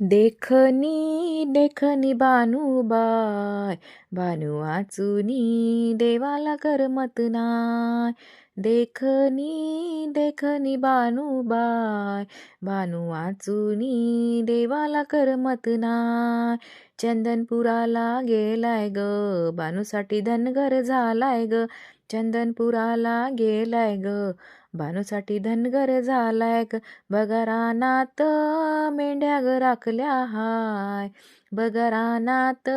देखनी देखनी बानुबाय बानू वाचुनी देवाला करमत नाय. देखनी देखनी बानुबाय बानू वाचुनी देवाला करमत नाय. चंदनपुराला गेलाय ग बानूसाठी धनगर झालाय ग. चंदनपुराला गेलाय ग. बानूसाठी धनगर झालाय ग बघा रानात मेंढ्या ग राखल्या हाय. बघा रानात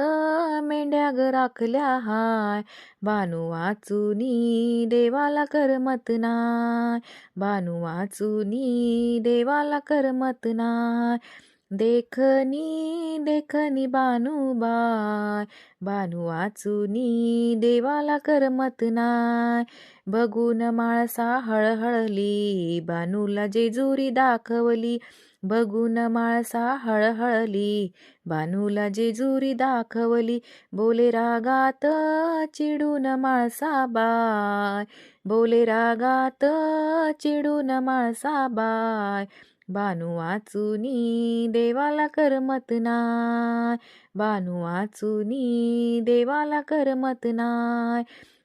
मेंढ्या ग राखल्या हाय. बानू वाचुनी देवाला करमत नाय. बानू वाचुनी देवाला करमत नाय. देखनी देखनी बानुबाय बानू वाचुनी देवाला करमत नाय. बघून माळसा हळहळली बानूला जेजुरी दाखवली. बघून माळसा हळहळली बानूला जेजुरी दाखवली. बोले रागात चिडून माळसा बाय बोले रागात चिडून माळसा बाय. बानू वाचुनी देवाला करमत नाय. बानू वाचुनी देवाला करमत नाय.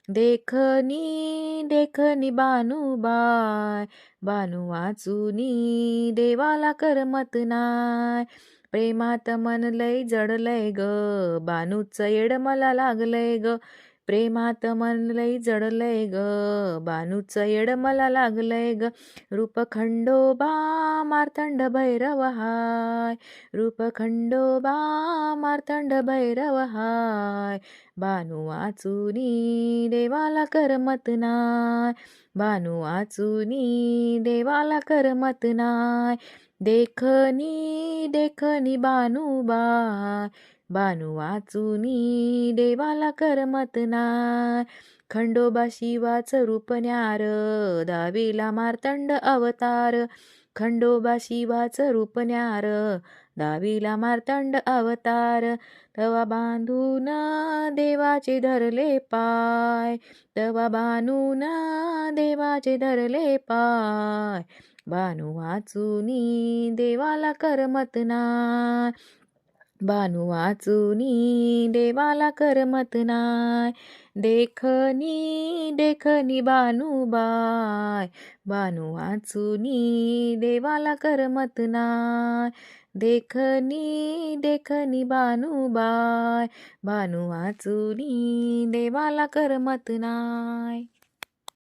देखनी देखनी बानुबाय बानू वाचुनी देवाला करमत नाय. प्रेमात मन लय जडलय ग बानूचं येड मला लागलंय ग. प्रेमात मन लई जडलय ग बानूचं येड मला लागलंय ग. रूप खंडोबा मार्तंड भैरव हाय. रूप खंडोबा मार्तंड भैरव हाय. बानू वाचुनी देवाला करमत नाय. बानू वाचुनी देवाला करमत नाय. देखनी देखनी बानुबा बानू वाचुनी देवाला करमत नाय खंडोबा शिवाचं रूप न्यार दावीला मार्तंड अवतार. खंडोबा शिवाचं रूप न्यार दावीला मार्तंड अवतार. तवा बांधून देवाचे धरले पाय तवा बांधून देवाचे धरले पाय. बानू वाचुनी देवाला करमत नाय. बानू वाचुनी देवाला करमत नाय. देखनी देखनी बानुबाय बानू वाचुनी देवाला करमत नाय. देखनी देखनी बानुबाय बानू वाचुनी देवाला करमत नाय.